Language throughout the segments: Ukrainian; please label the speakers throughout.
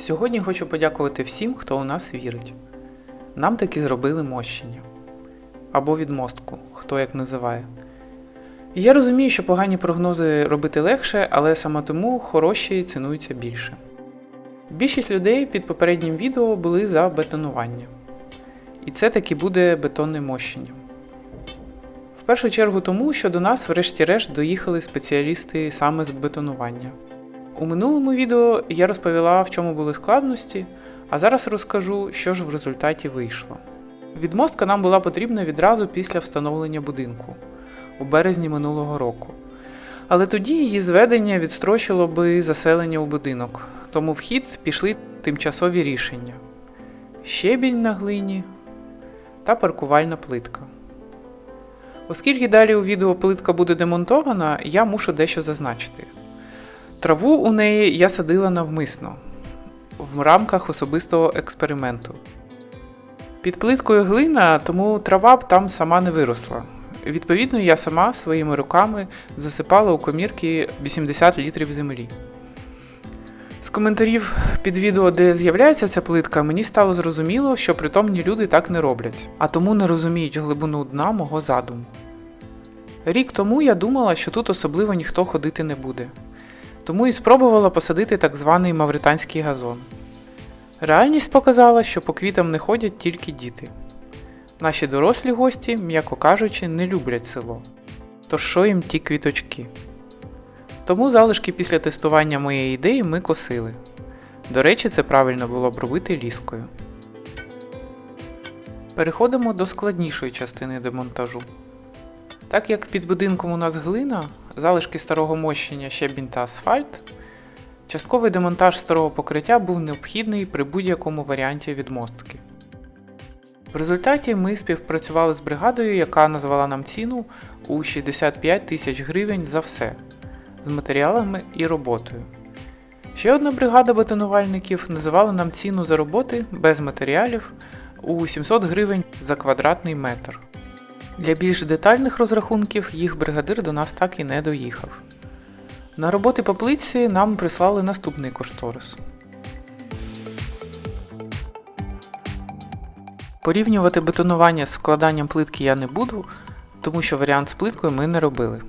Speaker 1: Сьогодні хочу подякувати всім, хто у нас вірить. Нам таки зробили мощення. Або відмостку, хто як називає. Я розумію, що погані прогнози робити легше, але саме тому хороші цінуються більше. Більшість людей під попереднім відео були за бетонування. І це таки буде бетонне мощення. В першу чергу тому, що до нас, врешті-решт, доїхали спеціалісти саме з бетонування. У минулому відео я розповіла, в чому були складності, а зараз розкажу, що ж в результаті вийшло. Відмостка нам була потрібна відразу після встановлення будинку у березні минулого року. Але тоді її зведення відстрочило би заселення у будинок, тому в хід пішли тимчасові рішення: щебінь на глині та паркувальна плитка. Оскільки далі у відео плитка буде демонтована, я мушу дещо зазначити. Траву у неї я садила навмисно в рамках особистого експерименту. Під плиткою глина, тому трава б там сама не виросла. Відповідно, я сама своїми руками засипала у комірки 80 літрів землі. З коментарів під відео, де з'являється ця плитка, мені стало зрозуміло, що притомні люди так не роблять, а тому не розуміють глибину дна мого задуму. Рік тому я думала, що тут особливо ніхто ходити не буде, тому і спробувала посадити так званий мавританський газон. Реальність показала, що по квітам не ходять тільки діти. Наші дорослі гості, м'яко кажучи, не люблять село. Тож що їм ті квіточки? Тому залишки після тестування моєї ідеї ми косили. До речі, це правильно було б робити ліскою. Переходимо до складнішої частини демонтажу. Так як під будинком у нас глина, залишки старого мощення щебінь та асфальт, частковий демонтаж старого покриття був необхідний при будь-якому варіанті відмостки. В результаті ми співпрацювали з бригадою, яка назвала нам ціну у 65 тисяч гривень за все з матеріалами і роботою. Ще одна бригада бетонувальників називала нам ціну за роботи без матеріалів у 700 гривень за квадратний метр. Для більш детальних розрахунків їх бригадир до нас так і не доїхав. На роботи по плитці нам прислали наступний кошторис. Порівнювати бетонування з вкладанням плитки я не буду, тому що варіант з плиткою ми не робили.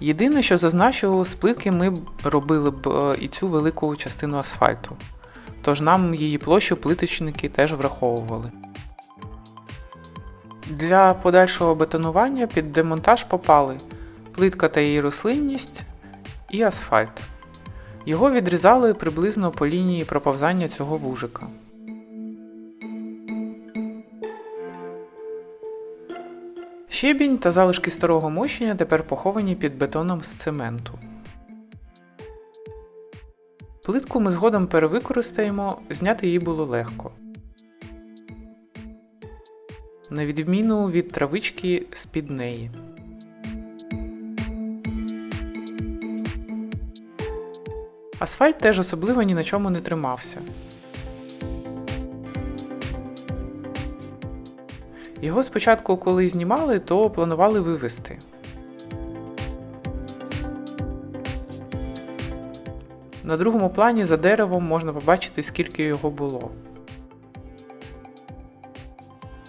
Speaker 1: Єдине, що зазначу, з плитки ми б робили б е, і цю велику частину асфальту, тож нам її площу плиточники теж враховували. Для подальшого бетонування під демонтаж попали плитка та її рослинність і асфальт. Його відрізали приблизно по лінії проповзання цього вужика. Щебінь та залишки старого мощення тепер поховані під бетоном з цементу. Плитку ми згодом перевикористаємо, зняти її було легко. На відміну від травички з-під неї. Асфальт теж особливо ні на чому не тримався. Його спочатку, коли знімали, то планували вивезти. На другому плані за деревом можна побачити, скільки його було.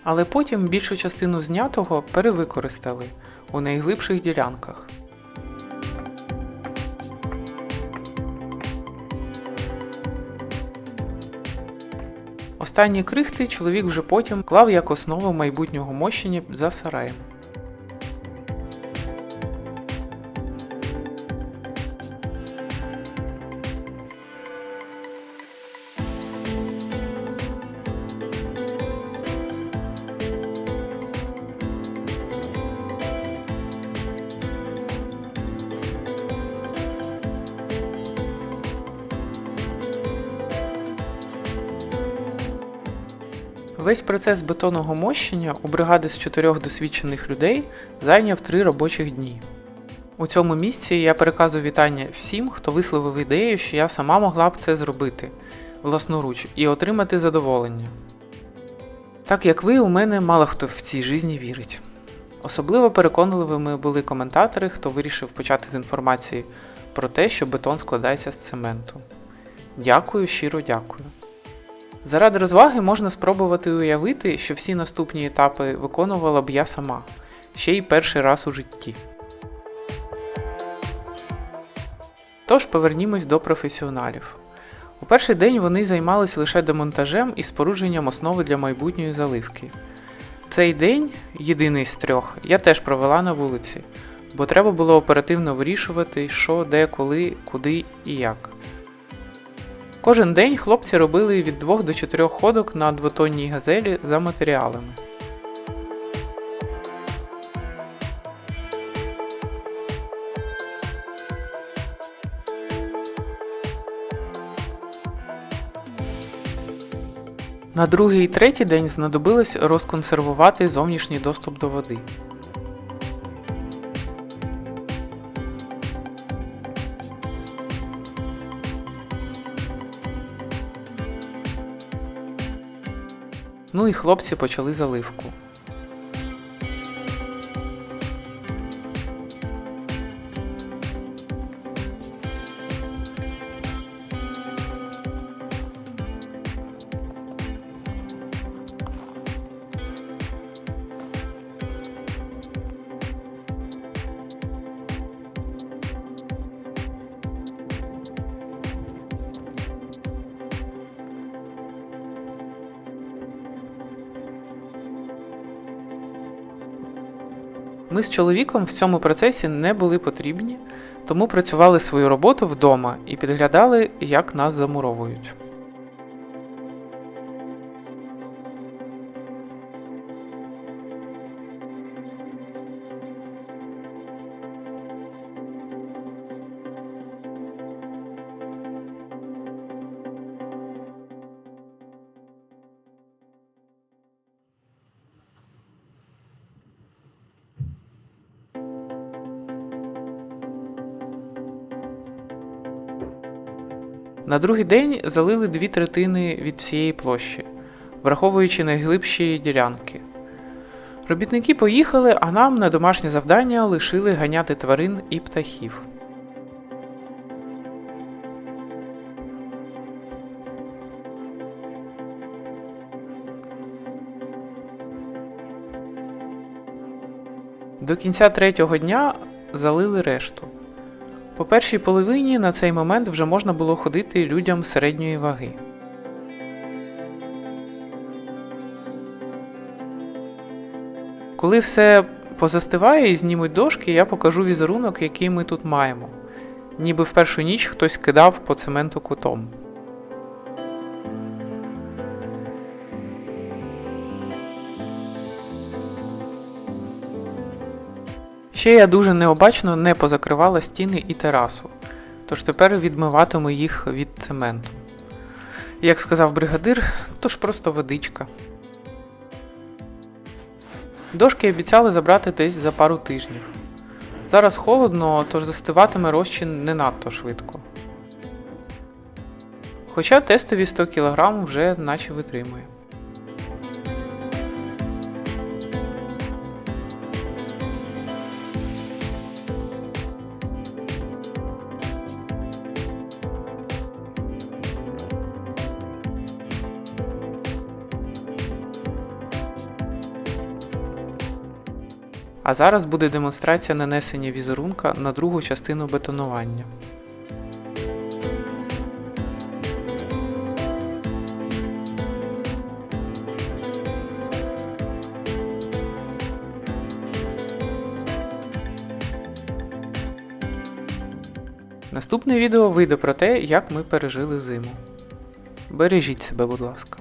Speaker 1: Але потім більшу частину знятого перевикористали у найглибших ділянках. Останні крихти чоловік вже потім клав як основу майбутнього мощення за сараєм. Весь процес бетонного мощення у бригади з чотирьох досвідчених людей зайняв три робочих дні. У цьому місці я переказую вітання всім, хто висловив ідею, що я сама могла б це зробити власноруч і отримати задоволення. Так як ви, у мене мало хто в цій житті вірить. Особливо переконливими були коментатори, хто вирішив почати з інформації про те, що бетон складається з цементу. Дякую, щиро дякую. Заради розваги можна спробувати уявити, що всі наступні етапи виконувала б я сама, ще й перший раз у житті. Тож повернімось до професіоналів. У перший день вони займались лише демонтажем і спорудженням основи для майбутньої заливки. Цей день, єдиний з трьох, я теж провела на вулиці, бо треба було оперативно вирішувати, що, де, коли, куди і як. Кожен день хлопці робили від 2 до 4 ходок на двотонній газелі за матеріалами. На другий і третій день знадобилось розконсервувати зовнішній доступ до води. Ну і хлопці почали заливку. Ми з чоловіком в цьому процесі не були потрібні, тому працювали свою роботу вдома і підглядали, як нас замуровують. На другий день залили дві третини від всієї площі, враховуючи найглибші ділянки. Робітники поїхали, а нам на домашнє завдання лишили ганяти тварин і птахів. До кінця третього дня залили решту. По першій половині на цей момент вже можна було ходити людям середньої ваги. Коли все позастиває і знімуть дошки, я покажу візерунок, який ми тут маємо. Ніби в першу ніч хтось кидав по цементу кутом. Ще я дуже необачно не позакривала стіни і терасу, тож тепер відмиватиму їх від цементу. Як сказав бригадир, то ж просто водичка. Дошки обіцяли забрати десь за пару тижнів. Зараз холодно, тож застиватиме розчин не надто швидко. Хоча тестові 100 кг вже наче витримує. А зараз буде демонстрація нанесення візерунка на другу частину бетонування. Наступне відео вийде про те, як ми пережили зиму. Бережіть себе, будь ласка.